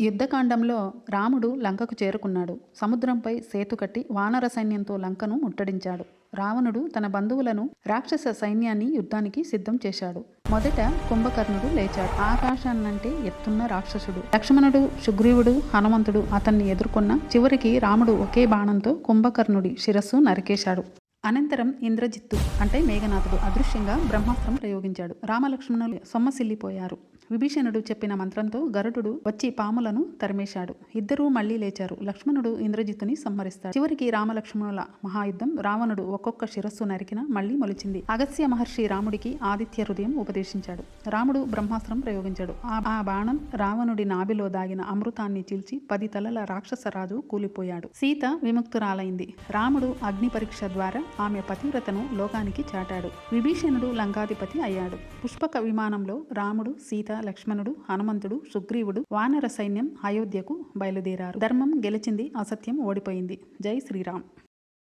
యుద్ధకాండంలో రాముడు లంకకు చేరుకున్నాడు. సముద్రంపై సేతు కట్టి వానర సైన్యంతో లంకను ముట్టడించాడు. రావణుడు తన బంధువులను రాక్షస సైన్యాన్ని యుద్ధానికి సిద్ధం చేశాడు. మొదట కుంభకర్ణుడు లేచాడు. ఆకాశాన్నంటే ఎత్తున్న రాక్షసుడు. లక్ష్మణుడు సుగ్రీవుడు హనుమంతుడు అతన్ని ఎదుర్కొన్న చివరికి రాముడు ఒకే బాణంతో కుంభకర్ణుడి శిరస్సు నరికేశాడు. అనంతరం ఇంద్రజిత్తు అంటే మేఘనాథుడు అదృశ్యంగా బ్రహ్మాస్త్రం ప్రయోగించాడు. రామలక్ష్మణులు సొమ్మసిల్లిపోయారు. విభీషణుడు చెప్పిన మంత్రంతో గరుడు వచ్చి పాములను తరిమేశాడు. ఇద్దరూ మళ్ళీ లేచారు. లక్ష్మణుడు ఇంద్రజిత్తుని సంహరిస్తాడు. చివరికి రామలక్ష్మణుల మహాయుద్ధం రావణుడు ఒక్కొక్క శిరస్సు నరికిన మళ్ళీ మొలిచింది. అగస్య మహర్షి రాముడికి ఆదిత్య హృదయం ఉపదేశించాడు. రాముడు బ్రహ్మాస్త్రం ప్రయోగించాడు. ఆ- ఆ బాణం రావణుడి నాభిలో దాగిన అమృతాన్ని చీల్చి పది తలల రాక్షసరాజు కూలిపోయాడు. సీత విముక్తురాలైంది. రాముడు అగ్ని పరీక్ష ద్వారా ఆమె పతివ్రతను లోకానికి చాటాడు. విభీషణుడు లంకాధిపతి అయ్యాడు. పుష్పక విమానంలో రాముడు సీత లక్ష్మణుడు హనుమంతుడు సుగ్రీవుడు వానర సైన్యం అయోధ్యకు బయలుదేరారు. ధర్మం గెలిచింది అసత్యం ఓడిపోయింది. జై శ్రీరామ్.